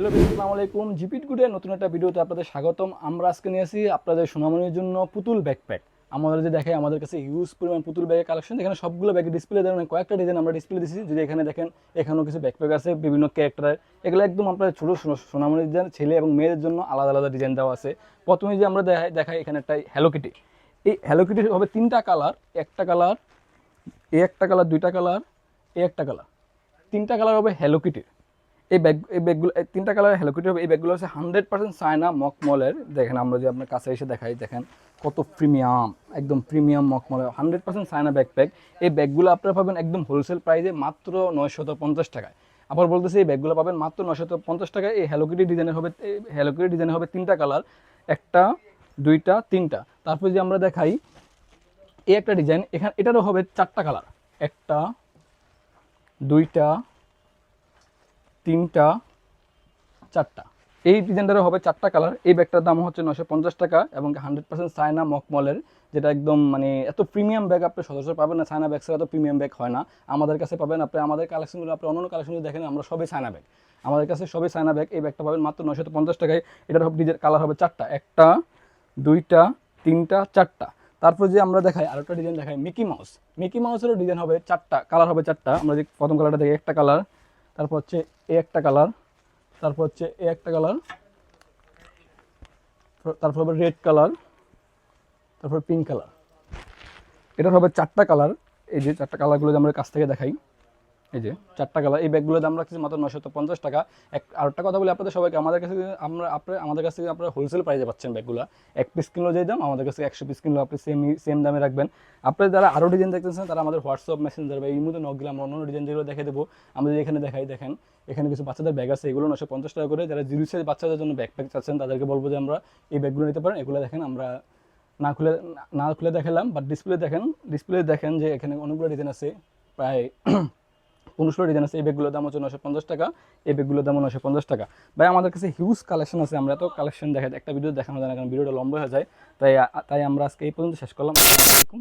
Hello আসসালামু আলাইকুম। জিপিট গুডের নতুন একটা ভিডিওতে আপনাদের স্বাগতম। আমরা আজকে নিয়ে আসি আপনাদের সোনামণির জন্য পুতুল ব্যাকপ্যাক আমাদের যে দেখে আমাদের কাছে ইউজ পরিমাণ পুতুল ব্যাগের কালেকশন এখানে সবগুলো ব্যাগের ডিসপ্লে দেবেন কয়েকটা ডিজাইন আমরা ডিসপ্লে দিচ্ছি যদি এখানে দেখেন, এখানেও কিছু ব্যাকপ্যাক আছে, বিভিন্ন ক্যারেক্টারের এগুলো একদম আপনার ছোটো সোনামণির ছেলে এবং মেয়েদের জন্য আলাদা আলাদা ডিজাইন দেওয়া আছে। প্রথমে যে আমরা দেখাই দেখাই এখানে একটা হ্যালোকিটি এই হ্যালোকিটির হবে তিনটা কালার একটা কালার এ একটা কালার দুইটা কালার এ একটা কালার তিনটা কালার হবে হ্যালোকিটির এই ব্যাগ এই ব্যাগগুলো তিনটা কালার হ্যালোকিটি হবে এই ব্যাগগুলো হচ্ছে হান্ড্রেড পার্সেন্ট চায়না মকমলের দেখেন, আমরা যে আপনার কাছে এসে দেখাই, দেখেন কত প্রিমিয়াম একদম প্রিমিয়াম মকমলের হান্ড্রেড পার্সেন্ট চায়না ব্যাকপ্যাক এই ব্যাগগুলো আপনারা পাবেন একদম হোলসেল প্রাইসে মাত্র নয়শত পঞ্চাশ টাকায়। আবার বলতেছি, এই ব্যাগগুলো পাবেন মাত্র নয়শত পঞ্চাশ টাকায়। এই হ্যালোকিটি ডিজাইনের হবে হ্যালোকিটি ডিজাইনের হবে তিনটা কালার একটা, দুইটা, তিনটা। তারপর যে আমরা দেখাই, এই একটা ডিজাইন এখানে এটারও হবে চারটা কালার একটা, দুইটা তিনটা, চারটা। এই ডিজাইনটারও হবে চারটা কালার এই ব্যাগটার দাম হচ্ছে নশো পঞ্চাশ টাকা এবং হান্ড্রেড পার্সেন্ট চায়না মকমলের যেটা একদম মানে এত প্রিমিয়াম ব্যাগ আপনি সচরাচর পাবেন না। চায়না ব্যাগ ছাড়া এত প্রিমিয়াম ব্যাগ হয় না। আমাদের কাছে পাবেন আপনি, আমাদের কালেকশনগুলো আপনি অন্য কালেকশনগুলো দেখেন, আমরা সবই চায়না ব্যাগ আমাদের কাছে সবই চায়না ব্যাগ এই ব্যাগটা পাবেন মাত্র নশো পঞ্চাশ টাকায়। এটার ডিজাইন কালার হবে চারটা। একটা, দুইটা, তিনটা, চারটা। তারপর যে আমরা দেখাই, আরেকটা ডিজাইন দেখাই মিকি মাউস মিকি মাউসেরও ডিজাইন হবে চারটা কালার হবে চারটা। আমরা যে প্রথম কালারটা দেখি, একটা কালার তারপর হচ্ছে এ একটা কালার, তারপর হচ্ছে এ একটা কালার, তারপর হবে রেড কালার, তারপর পিঙ্ক কালার। এটার হবে চারটা কালার, এই যে চারটা কালারগুলো যে আমরা কাছ থেকে দেখাই। এই যে চারটা কালার এই ব্যাগগুলোর দাম রাখছি মাত্র নশো পঞ্চাশ টাকা। এক আর একটা কথা বলি আপনাদের সবাইকে, আমাদের কাছে আমরা আপনার আমাদের কাছ থেকে আপনারা হোলসেল প্রাইসে পাচ্ছেন ব্যাগগুলো, এক পিস কিনলো যে দাম, আমাদের কাছে একশো পিস কিনলো আপনি সেম সেম দামে রাখবেন। আপনারা যারা আরও ডিজাইন দেখতেছেন তারা আমাদের হোয়াটসঅ্যাপ মেসেঞ্জার বা এই মধ্যে নক আমরা অন্য ডিজাইন যেগুলো দেখে দেবো আমাদের এখানে দেখাই, দেখেন, এখানে কিছু বাচ্চাদের ব্যাগ আছে, এগুলো নশো পঞ্চাশ টাকা করে। যারা জিরো সাইজ বাচ্চাদের জন্য ব্যাকপ্যাক চাচ্ছেন, তাদেরকে বলব যে আমরা এই ব্যাগগুলো নিতে পারেন। এগুলো দেখেন, আমরা না খুলে না খুলে দেখালাম বাট ডিসপ্লে দেখেন ডিসপ্লে দেখেন যে এখানে অনেকগুলো ডিজাইন আছে, প্রায় পনেরোশো ডিজাইন আছে এই ব্যাগগুলোর দাম হচ্ছে নশো পঞ্চাশ টাকা, এই ব্যাগগুলোর দাম নশো পঞ্চাশ টাকা। ভাই, আমাদের কাছে হিউজ কালেকশন আছে, আমরা এত কালেকশন দেখাই একটা ভিডিও দেখানো যায় না, কারণ ভিডিওটা লম্বা হয়ে যায়। তাই তাই আমরা আজকে এই পর্যন্ত শেষ করলাম। আসসালামু আলাইকুম।